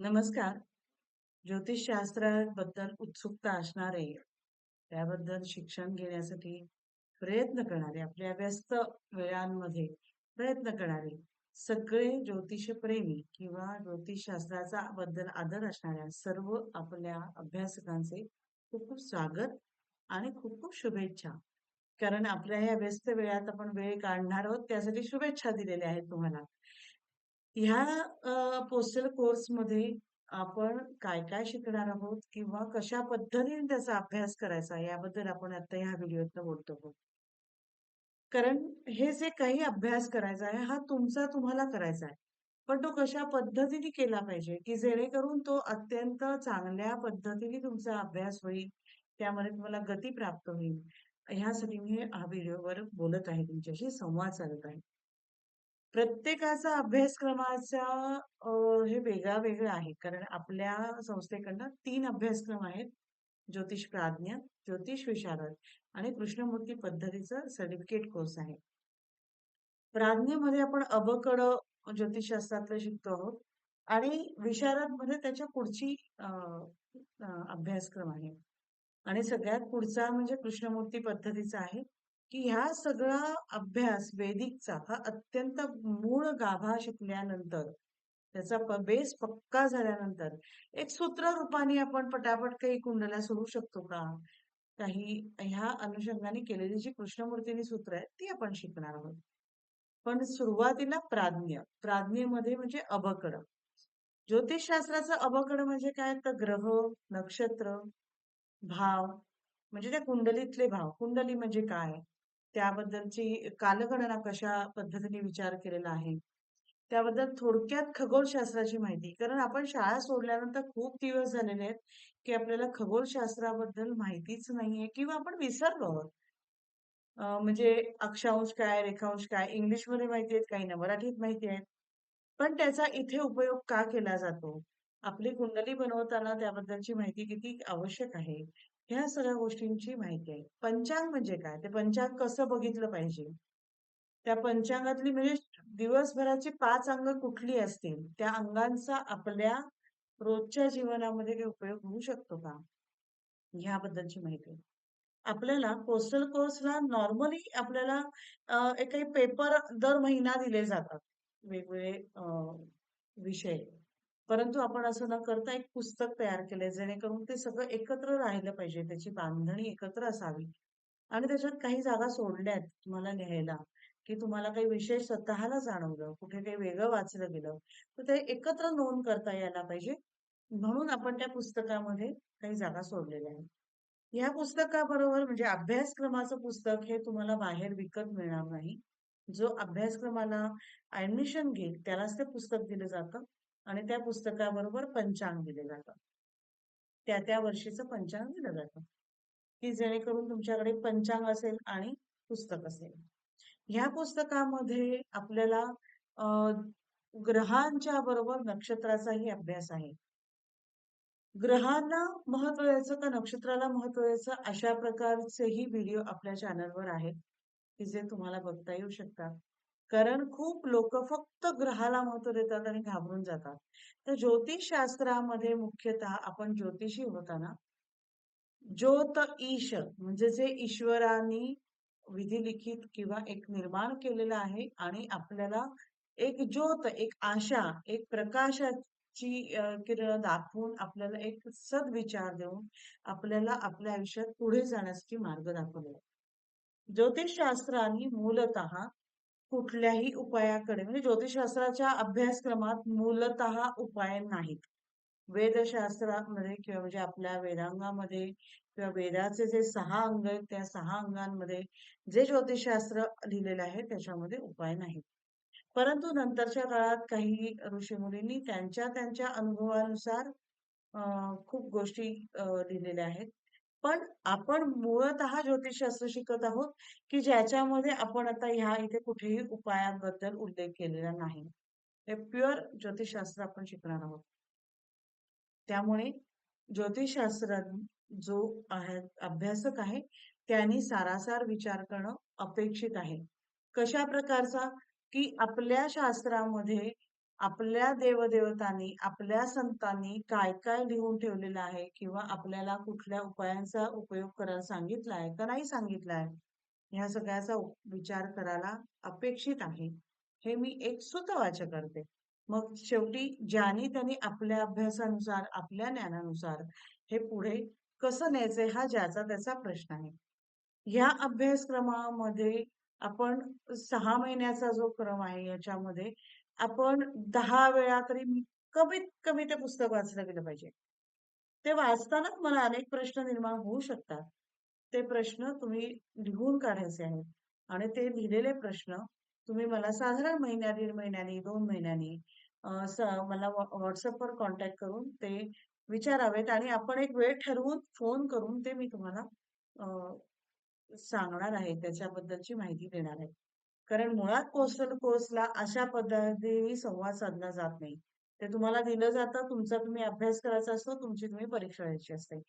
नमस्कार. ज्योतिषशास्त्राबद्दल उत्सुकता असणारे, त्याबद्दल शिक्षण घेण्यासाठी प्रयत्न करणारे, आपल्या व्यस्त वेळांमध्ये प्रयत्न करणारे सगळे ज्योतिषप्रेमी किंवा ज्योतिषशास्त्राचा बद्दल आदर असणाऱ्या सर्व आपल्या अभ्यासकांचे खूप-खूप स्वागत आणि खूप-खूप शुभेच्छा. कारण आपल्या ह्या व्यस्त वेळात आपण वेळ काढणार आहोत, त्यासाठी शुभेच्छा दिलेल्या आहेत तुम्हाला. ह्या पोस्टल कोर्समध्ये आपण काय-काय शिकणार आहोत किंवा कशा पद्धतीने त्याचा अभ्यास करायचा याबद्दल आपण आता ह्या व्हिडिओतनं बोलतो आहोत. कारण हे जे काही अभ्यास करायचा आहे, हा तुमचा तुम्हाला करायचा आहे. पण तो कशा पद्धतीने केला पाहिजे, की जेणेकरून तो अत्यंत चांगल्या पद्धतीने तुमचा अभ्यास होईल, त्यामध्ये तुम्हाला गती प्राप्त होईल. ह्यासाठी मी हा व्हिडिओवर बोलत आहे, तुमच्याशी संवाद साधत आहे. प्रत्येकाचा अभ्यासक्रमाचा अ, हे वेगळा-वेगळा आहे. कारण आपल्या संस्थेकडनं तीन अभ्यासक्रम आहेत. ज्योतिष प्राज्ञ, ज्योतिष विशारद आणि कृष्णमूर्ती पद्धतीचं सर्टिफिकेट कोर्स आहे. प्राज्ञमध्ये आपण अबकड ज्योतिषशास्त्रातलं शिकतो आहोत आणि विशारदमध्ये त्याच्या पुढची अभ्यासक्रम आहे. आणि सगळ्यात पुढचा म्हणजे कृष्णमूर्ती पद्धतीचा आहे, की ह्या सगळा अभ्यास वेदिकचा हा अत्यंत मूळ गाभा शिकल्यानंतर, त्याचा बेस पक्का झाल्यानंतर, एक सूत्र रूपाने आपण पटापट काही कुंडल्या सोडू शकतो का? काही ह्या अनुषंगाने केलेली जी कृष्णमूर्तीनी सूत्र आहेत, ती आपण शिकणार आहोत. पण सुरुवातीला प्राज्ञ. प्राज्ञेमध्ये म्हणजे अबकड. ज्योतिषशास्त्राचं अबकड म्हणजे काय? तर ग्रह, नक्षत्र, भाव म्हणजे त्या कुंडलीतले भाव. कुंडली म्हणजे काय? त्याबद्दलची कालगणना कशा पद्धतीने विचार केलेला आहे. त्याबद्दल थोडक्यात खगोलशास्त्राची माहिती. कारण आपण शाळा सोडल्यानंतर खूप दिवस झालेले आहेत, की आपल्याला खगोलशास्त्राबद्दल माहितीच नाहीये किंवा आपण विसरलो आहोत. म्हणजे अक्षांश काय, रेखांश काय, इंग्लिशमध्ये माहिती आहेत, काहींना मराठीत माहिती आहेत. पण त्याचा इथे उपयोग का केला जातो? आपली कुंडली बनवताना त्याबद्दलची माहिती किती आवश्यक आहे? ह्या सगळ्या गोष्टींची माहिती आहे. पंचांग म्हणजे काय? ते पंचांग कसं बघितलं पाहिजे? त्या पंचांगातली म्हणजे दिवसभराची पाच अंग कुठली असतील? त्या अंगांचा आपल्या रोजच्या जीवनामध्ये काही उपयोग होऊ शकतो का? ह्याबद्दलची माहिती आपल्याला पोस्टल कोर्सला नॉर्मली आपल्याला एक काही पेपर दर महिना दिले जातात. वेगवेगळे विषय. परंतु आपण असं न करता एक पुस्तक तयार केलंय, जेणेकरून ते सगळं एकत्र राहिलं पाहिजे. त्याची बांधणी एकत्र असावी आणि त्याच्यात काही जागा सोडल्यात तुम्हाला लिहायला, की तुम्हाला काही विषय स्वतःला जाणवलं, कुठे काही वेगळं वाचलं गेलं, तर ते एकत्र नोंद करता यायला पाहिजे. म्हणून आपण त्या पुस्तकामध्ये काही जागा सोडलेल्या आहेत. ह्या पुस्तकाबरोबर म्हणजे अभ्यासक्रमाचं पुस्तक हे तुम्हाला बाहेर विकत मिळणार नाही. जो अभ्यासक्रमाला ऍडमिशन घेईल त्यालाच ते पुस्तक दिलं जातं आणि त्या पुस्तकाबरोबर पंचांग दिले जातं. त्या-त्या वर्षीचं पंचांग दिलं जातं, की जेणेकरून तुमच्याकडे पंचांग असेल आणि पुस्तक असेल. ह्या पुस्तकामध्ये आपल्याला ग्रहांच्या बरोबर नक्षत्राचाही अभ्यास आहे. ग्रहांना महत्त्व द्यायचं का नक्षत्राला महत्त्व द्यायचं? अशा प्रकारचेही व्हिडिओ आपल्या चॅनलवर आहेत, की जे तुम्हाला बघता येऊ शकतात. कारण खूप लोक फक्त ग्रहाला महत्त्व देतात आणि घाबरून जातात. तर ज्योतिषशास्त्रामध्ये मुख्यतः आपण ज्योतिषी होताना ज्योत ईश म्हणजे जे ईश्वरानी विधिलिखित किंवा एक निर्माण केलेलं आहे आणि आपल्याला एक ज्योत, एक आशा, एक प्रकाशाची किरण दाखवून आपल्याला एक सद्विचार देऊन आपल्याला आपल्या आयुष्यात पुढे जाण्यासाठी मार्ग दाखवलेला. ज्योतिषशास्त्राने मूलतः कुठल्याही उपायाकडे म्हणजे ज्योतिषशास्त्राच्या अभ्यासक्रमात मूलतः उपाय नाहीत. वेदशास्त्रामध्ये किंवा म्हणजे आपल्या वेदांगामध्ये किंवा वेदाचे जे सहा अंग आहेत, त्या सहा अंगांमध्ये जे ज्योतिषशास्त्र लिहिलेलं आहे त्याच्यामध्ये उपाय नाहीत. परंतु नंतरच्या काळात काही ऋषीमुनींनी त्यांच्या त्यांच्या अनुभवानुसार खूप गोष्टी लिहिलेल्या आहेत. पण आपण मूळतः ज्योतिषशास्त्र शिकत आहोत, की ज्याच्यामध्ये आपण आता ह्या इथे कुठेही उपायाबद्दल उल्लेख केलेला नाही. हे प्युअर ज्योतिषशास्त्र आपण शिकणार आहोत. त्यामुळे ज्योतिषशास्त्रात जो आहे अभ्यासक आहे, त्यांनी सारासार विचार करणं अपेक्षित आहे. कशा प्रकारचा? की आपल्या शास्त्रामध्ये आपल्या देवदेवतांनी, आपल्या संतांनी काय-काय लिहून ठेवलेलं आहे किंवा आपल्याला कुठल्या उपायांचा उपयोग करायला सांगितला आहे का नाही सांगितला आहे, ह्या सगळ्याचा विचार करायला अपेक्षित आहे. हे मी एक सुतवाच करते. मग शेवटी ज्यानी त्यांनी आपल्या अभ्यासानुसार, आपल्या ज्ञानानुसार हे पुढे कसं न्यायचे हा ज्याचा त्याचा प्रश्न आहे. ह्या अभ्यासक्रमामध्ये आपण सहा महिन्याचा जो क्रम आहे याच्यामध्ये आपण दहा वेळा तरी कमीत कमी ते पुस्तक वाचलं गेलं पाहिजे. ते वाचतानाच मला अनेक प्रश्न निर्माण होऊ शकतात. ते प्रश्न तुम्ही लिहून काढायचे आहेत आणि ते लिहिलेले प्रश्न तुम्ही मला साधारण महिन्या, दीड महिन्यानी, दोन महिन्यांनी मला व्हॉट्सअपवर कॉन्टॅक्ट करून ते विचारावेत आणि आपण एक वेळ ठरवून फोन करून ते मी तुम्हाला सांगणार आहे. त्याच्याबद्दलची माहिती देणार आहे. कारण मुळात पोस्टल कोर्सला अशा पद्धतीने संवाद साधला जात नाही. ते तुम्हाला दिलं जातं, तुमचा तुम्ही अभ्यास करायचा असतो, तुमची तुम्ही परीक्षा द्यायची असते.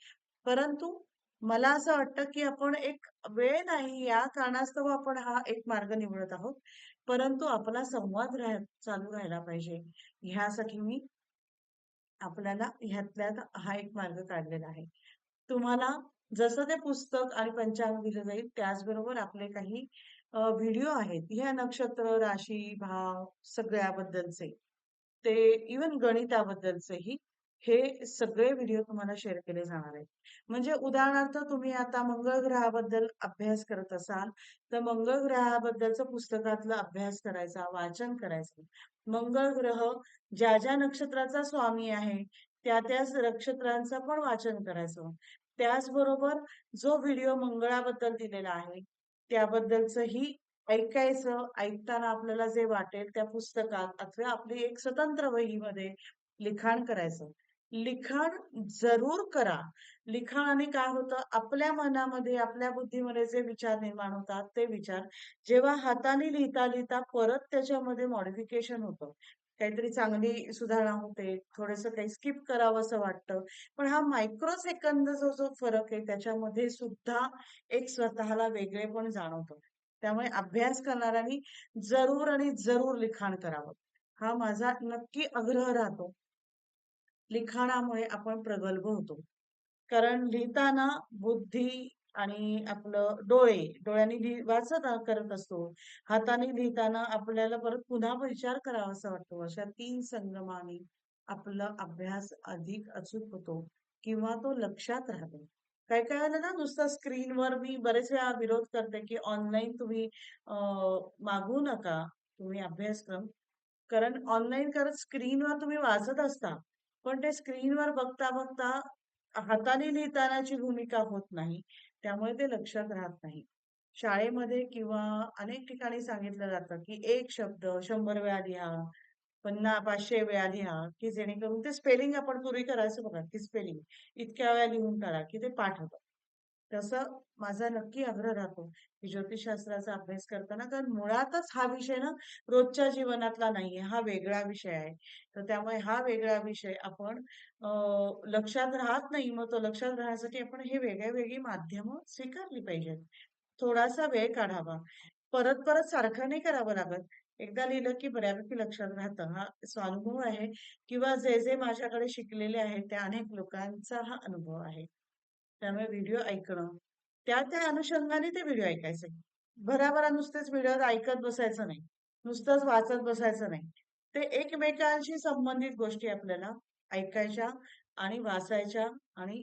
परंतु मला असं वाटतं, की आपण एक वेळ नाही या कारणास्तव आपण हा एक मार्ग निवडत आहोत. परंतु आपला संवाद राह चालू राहायला पाहिजे. ह्यासाठी मी आपल्याला ह्यातल्यात हा एक मार्ग काढलेला आहे. तुम्हाला जसं ते पुस्तक आणि पंचांग दिलं जाईल, त्याचबरोबर आपले काही व्हिडिओ आहेत. ह्या नक्षत्र, राशी, भाव सगळ्याबद्दलचे. ते इव्हन गणिताबद्दलचेही हे सगळे व्हिडिओ तुम्हाला शेअर केले जाणार आहेत. म्हणजे उदाहरणार्थ तुम्ही आता मंगळ ग्रहाबद्दल अभ्यास करत असाल, तर मंगळ ग्रहाबद्दलचं पुस्तकातला अभ्यास करायचा, वाचन करायचं. मंगळ ग्रह ज्या-ज्या नक्षत्राचा स्वामी आहे, त्या-त्या नक्षत्रांचं पण वाचन करायचं. त्याचबरोबर जो व्हिडिओ मंगळाबद्दल दिलेला आहे, त्याबद्दलचंही ऐकायचं. ऐकताना आपल्याला जे वाटेल त्या पुस्तकात अथवा आपली एक स्वतंत्र वहीमध्ये लिखाण करायचं. लिखाण जरूर करा. लिखाणाने काय होतं, आपल्या मनामध्ये, आपल्या बुद्धीमध्ये जे विचार निर्माण होतात, ते विचार जेव्हा हाताने लिहिता-लिहिता परत त्याच्यामध्ये मॉडिफिकेशन होतं. काहीतरी चांगली सुधारणा होते, थोडंसं काही स्किप करावं असं वाटतं. पण हा मायक्रो सेकंद जो जो फरक आहे, त्याच्यामध्ये सुद्धा एक स्वतःला वेगळेपण जाणवतो त्यामुळे अभ्यास करणाऱ्यांनी जरूर आणि जरूर लिखाण करावं. हा माझा नक्की आग्रह राहतो. लिखाणामुळे आपण प्रगल्भ होतो. कारण लिहिताना बुद्धी आणि आपलं डोळे, डोळ्याने वाचत करत असतो. हाताने लिहिताना आपल्याला परत पुन्हा विचार करावासा वाटतो. अशा तीन संगमाने आपला अभ्यास अधिक अचूक होतो किंवा तो लक्षात राहतो. काही काय झालं ना नुसतं स्क्रीनवर मी बरेच वेळा विरोध करते, की ऑनलाईन तुम्ही मागू मागवू नका तुम्ही अभ्यासक्रम. कारण ऑनलाईन करत स्क्रीनवर तुम्ही वाचत असता. पण ते स्क्रीनवर बघता-बघता हाताने लिहितानाची भूमिका होत नाही. त्यामुळे ते लक्षात राहत नाही. शाळेमध्ये किंवा अनेक ठिकाणी सांगितलं जातं, की एक शब्द शंभर वेळा लिहा, पन्ना पाचशे वेळा लिहा, की जेणेकरून ते स्पेलिंग आपण पूर्वी करायचं बघा, की स्पेलिंग इतक्या वेळा लिहून काढा, की ते पाठ होतं. तसं माझा नक्की आग्रह राहतो, की ज्योतिषशास्त्राचा अभ्यास करताना कारण मुळातच हा विषय ना रोजच्या जीवनातला नाहीये. हा वेगळा विषय आहे. तर त्यामुळे हा वेगळा विषय आपण लक्षात राहत नाही. मग तो लक्षात राहण्यासाठी आपण हे वेगळे वेगळी माध्यमं स्वीकारली पाहिजेत. थोडासा वेळ काढावा. परत-परत सारखं नाही करावं लागत. एकदा लिहिलं की बऱ्यापैकी लक्षात राहतं. हा स्वानुभव आहे किंवा जे-जे माझ्याकडे शिकलेले आहेत, त्या अनेक लोकांचा हा अनुभव आहे. त्यामुळे व्हिडिओ ऐकणं, त्या-त्या अनुषंगाने ते व्हिडिओ ऐकायचे. भराभरा नुसतेच व्हिडिओ ऐकत बसायचं नाही. नुसतंच वाचत बसायचं नाही. ते एकमेकांशी संबंधित गोष्टी आपल्याला ऐकायच्या आणि वाचायच्या आणि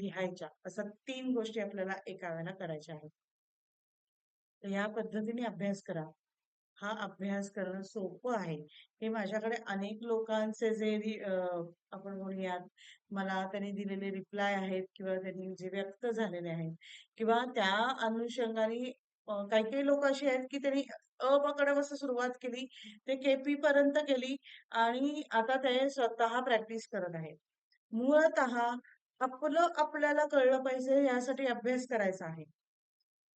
लिहायच्या. अशा तीन गोष्टी आपल्याला एका वेळेला करायच्या आहेत. तर पद्धतीने अभ्यास करा. हा अभ्यास करणं सोपं आहे. हे माझ्याकडे अनेक लोकांचे जे आपण म्हणूयात मला त्यांनी दिलेले रिप्लाय आहेत किंवा त्यांनी जे व्यक्त झालेले आहेत किंवा त्या अनुषंगाने काही-काही लोक अशी आहेत, की त्यांनी अ, ब सुरुवात केली. ते केपी पर्यंत केली आणि आता ते स्वतः प्रॅक्टिस करत आहेत. मुळत आपलं आपल्याला कळलं पाहिजे यासाठी अभ्यास करायचा आहे.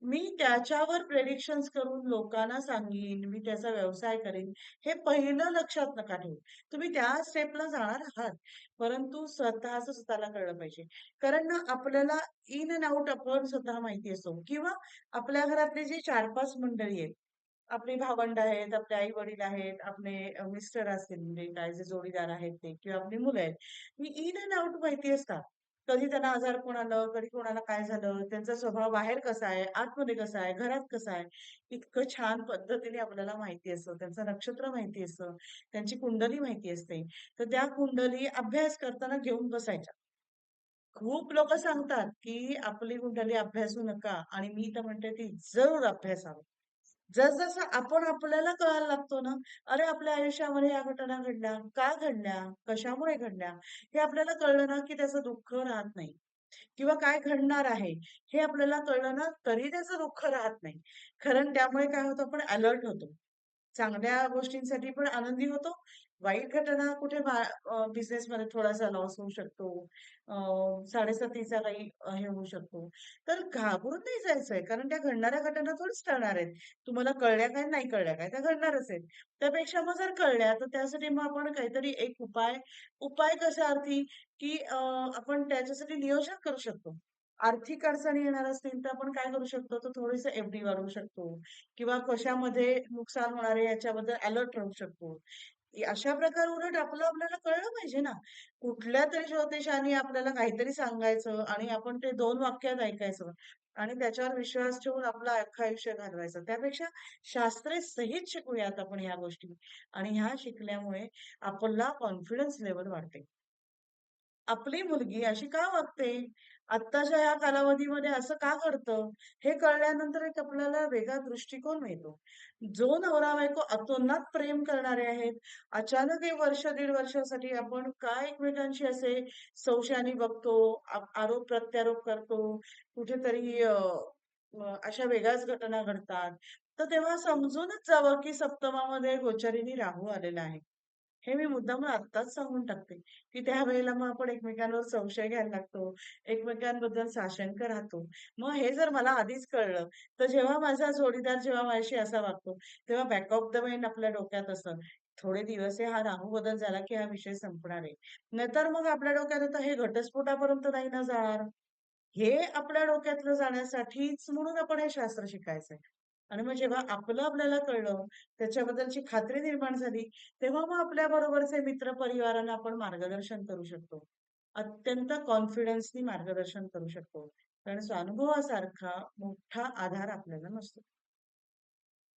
मी त्याच्यावर प्रेडिक्शन्स करून लोकांना सांगेन मी त्याचा व्यवसाय करेन हे पहिलं लक्षात नका ठेवू. तुम्ही त्या स्टेपला जाणार आहात, परंतु स्वतःच स्वतःला कळलं पाहिजे. कारण ना आपल्याला इन अँड आउट आपण स्वतः माहिती असतो किंवा आपल्या घरातले जे चार पाच मंडळी आहेत, आपली भावंड आहेत, आपले आई-वडील आहेत, आपले मिस्टर असतील म्हणजे काय जे जोडीदार आहेत ते किंवा आपली मुलं आहेत. ही इन अँड आउट माहिती असतात. कधी त्यांना आजार कोणाला कधी कोणाला काय झालं, त्यांचा स्वभाव बाहेर कसा आहे, आतमध्ये कसा आहे, घरात कसा आहे, इतकं छान पद्धतीने आपल्याला माहिती असतं. त्यांचं नक्षत्र माहिती असतं, त्यांची कुंडली माहिती असते. तर त्या कुंडली अभ्यास करताना घेऊन बसायच्या. खूप लोक सांगतात, की आपली कुंडली अभ्यासू नका आणि मी तर म्हणते ती जरूर अभ्यासावी. जसजसं आपण आपल्याला कळायला लागतो ना, अरे आपल्या आयुष्यामध्ये या घटना घडल्या, का घडल्या, कशामुळे घडल्या, हे आपल्याला कळलं ना, की त्याचं दुःख राहत नाही किंवा काय घडणार आहे, हे आपल्याला कळलं ना, तरी त्याचं दुःख राहत नाही. कारण त्यामुळे काय होतं आपण अलर्ट होतो. चांगल्या गोष्टींसाठी पण आनंदी होतो. वाईट घटना कुठे बिझनेसमध्ये थोडासा लॉस होऊ शकतो. साडेसातीचा काही हे होऊ शकतो. तर घाबरून नाही जायचंय, कारण त्या घडणाऱ्या घटना थोडीच टळणार आहेत. तुम्हाला कळल्या काय, नाही कळल्या काय, त्या घडणारच आहेत. त्यापेक्षा मग जर कळल्या, तर त्यासाठी मग आपण काहीतरी एक उपाय उपाय कशा अर्थी, की आपण त्याच्यासाठी नियोजन करू शकतो. आर्थिक अडचणी येणार असतील, तर आपण काय करू शकतो, तर थोडस एफडी वाढवू शकतो किंवा कशामध्ये नुकसान होणार आहे याच्याबद्दल अलर्ट राहू शकतो. अशा प्रकारे उलट आपलं आपल्याला कळलं पाहिजे ना. कुठल्या तरी ज्योतिषाने आपल्याला काहीतरी सांगायचं आणि आपण ते दोन वाक्यात ऐकायचं आणि त्याच्यावर विश्वास ठेवून आपलं अख्खं आयुष्य घालवायचं. त्यापेक्षा शास्त्रे सहित शिकूयात आपण ह्या गोष्टी आणि ह्या शिकल्यामुळे आपला कॉन्फिडन्स लेवल वाढते. आपली मुलगी अशी का वागते? आत्ताच्या या कालावधीमध्ये असं का घडतं? हे कळल्यानंतर एक आपल्याला वेगळा दृष्टिकोन मिळतो. जो नवरा-बायको अतोनात प्रेम करणारे आहेत, अचानक एक वर्ष, दीड वर्षासाठी आपण का एकमेकांशी असे संशयाने बघतो, आरोप-प्रत्यारोप करतो, कुठेतरी अशा वेगळ्याच घटना घडतात. तर तेव्हा समजूनच जावं, की सप्तमामध्ये गोचारीनी राहू आलेला आहे. हे मी मुद्दाम आत्ताच सांगून टाकते, की त्या वेळेला मग आपण एकमेकांवर संशय घ्यायला लागतो, एकमेकांबद्दल साशंक राहतो. मग हे जर मला आधीच कळलं, तर जेव्हा माझा जोडीदार जेव्हा माझ्याशी असा वागतो, तेव्हा बॅक ऑफ द माइंड आपल्या डोक्यात असतं, थोडे दिवस हे हा राहू बदल झाला, की हा विषय संपणार आहे. नाहीतर मग आपल्या डोक्यात आता हे घटस्फोटापर्यंत नाही ना जाणार. हे आपल्या डोक्यातलं जाण्यासाठीच म्हणून आपण हे शास्त्र शिकायचंय. आणि मग जेव्हा आपलं आपल्याला कळलं, त्याच्याबद्दलची खात्री निर्माण झाली, तेव्हा मग आपल्या बरोबरचे मित्र परिवारांना आपण मार्गदर्शन करू शकतो. अत्यंत कॉन्फिडन्सनी मार्गदर्शन करू शकतो. कारण स्वानुभवासारखा मोठा आधार आपल्याला नसतो.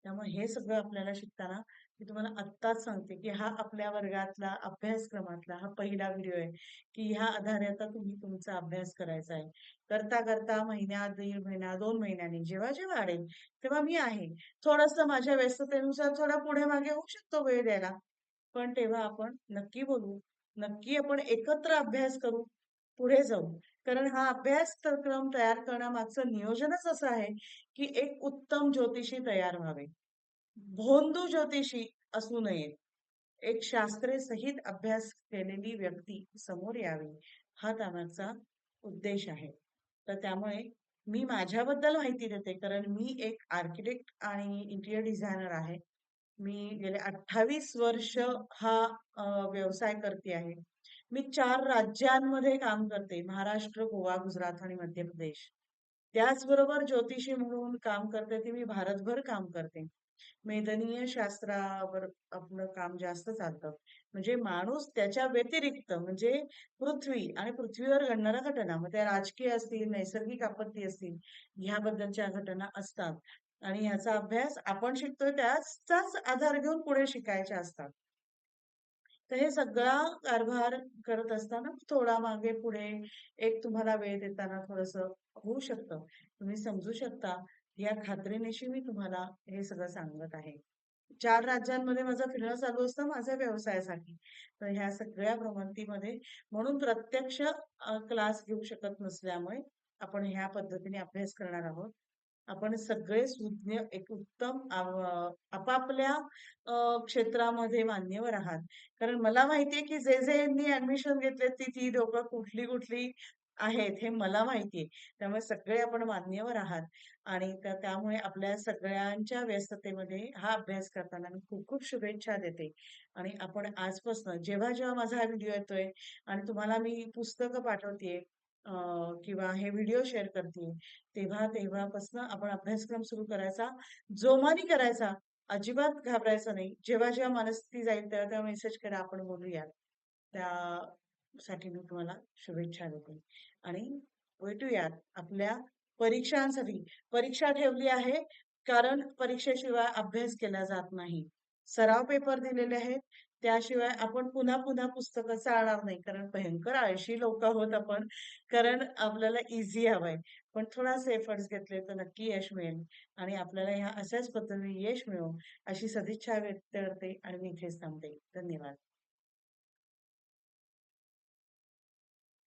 त्यामुळे हे सगळं आपल्याला शिकताना मी तुम्हाला आत्ताच सांगते, की हा आपल्या वर्गातला अभ्यासक्रमातला हा पहिला व्हिडिओ आहे, की ह्या आधारे आता तुम्ही तुमचा अभ्यास करायचा आहे. करता-करता महिन्या दीड महिना, दोन महिन्यांनी जेव्हा-जेव्हा वाढेल, तेव्हा मी आहे. थोडस माझ्या व्यस्ततेनुसार थोडा पुढे-मागे होऊ शकतो वेळ द्यायला. पण तेव्हा आपण नक्की बोलू, नक्की आपण एकत्र अभ्यास करू, पुढे जाऊ. कारण हा अभ्यासक्रम तयार करण्यामागचं नियोजनच असं आहे, की एक उत्तम ज्योतिषी तयार व्हावे. भोंदू ज्योतिषी असू नये. एक शास्त्रेसहित अभ्यास केलेली व्यक्ती समोर यावी, हा त्यामागचा उद्देश आहे. तर त्यामुळे मी माझ्याबद्दल माहिती देते, कारण मी एक आर्किटेक्ट आणि इंटिरियर डिझायनर आहे. मी गेले 28 वर्ष हा व्यवसाय करते आहे. मी चार राज्यांमध्ये काम करते. महाराष्ट्र, गोवा, गुजरात आणि मध्य प्रदेश. त्याचबरोबर ज्योतिषी म्हणून काम करते, ती मी भारतभर काम करते. मेदनीय शास्त्रावर आपलं काम जास्त चालतं. म्हणजे माणूस त्याच्या व्यतिरिक्त म्हणजे पृथ्वी आणि पृथ्वीवर घडणाऱ्या घटना, मग त्या राजकीय असतील, नैसर्गिक आपत्ती असतील, ह्याबद्दलच्या घटना असतात. आणि ह्याचा अभ्यास आपण शिकतोय त्याचाच आधार घेऊन पुढे शिकायच्या असतात. तर हे सगळा कारभार करत असताना थोडा मागे-पुढे एक तुम्हाला वेळ देताना थोडस होऊ शकतं. तुम्ही समजू शकता या खात्रीनिशी मी तुम्हाला हे सगळं सांगत आहे. चार राज्यांमध्ये माझं फिरणं चालू असतं माझ्या व्यवसायासाठी. तर ह्या सगळ्या भ्रमंतीमध्ये म्हणून प्रत्यक्ष क्लास घेऊ शकत नसल्यामुळे आपण ह्या पद्धतीने अभ्यास करणार आहोत. आपण सगळे सुज्ञ एक उत्तम आपापल्या क्षेत्रामध्ये मान्यवर आहात. कारण मला माहितीये की जे जे यांनी ऍडमिशन घेतलेत ती ती लोक कुठली-कुठली आहेत हे मला माहितीये त्यामुळे सगळे आपण मान्यवर आहात आणि त्यामुळे आपल्या सगळ्यांच्या व्यस्ततेमध्ये हा अभ्यास करताना मी खूप-खूप शुभेच्छा देते. आणि आपण आजपासून जेव्हा-जेव्हा माझा हा व्हिडिओ येतोय आणि तुम्हाला मी पुस्तकं पाठवतेय किंवा हे व्हिडिओ शेअर करतील तेव्हा तेव्हापासून आपण अभ्यासक्रम सुरू करायचा, जोमानी करायचा. अजिबात घाबरायचं नाही. जेव्हा, जेव्हा मनस्थिती जाईल तेव्हा, तेव्हा मेसेज करा आपण बोलूयात. त्यासाठी मी तुम्हाला शुभेच्छा देते आणि भेटूयात आपल्या परीक्षांसाठी. परीक्षा ठेवली आहे कारण परीक्षेशिवाय अभ्यास केला जात नाही. सराव पेपर दिलेले आहेत. त्याशिवाय आपण पुन्हा-पुन्हा पुस्तकं चाळणार नाही. कारण भयंकर आळशी लोक आहोत आपण. कारण आपल्याला इझी हवंय. पण थोडासा एफर्ट्स घेतले तर नक्की यश मिळेल आणि आपल्याला ह्या अशाच पद्धतीने यश मिळो अशी सदिच्छा व्यक्त करते आणि मी इथेच थांबते. धन्यवाद.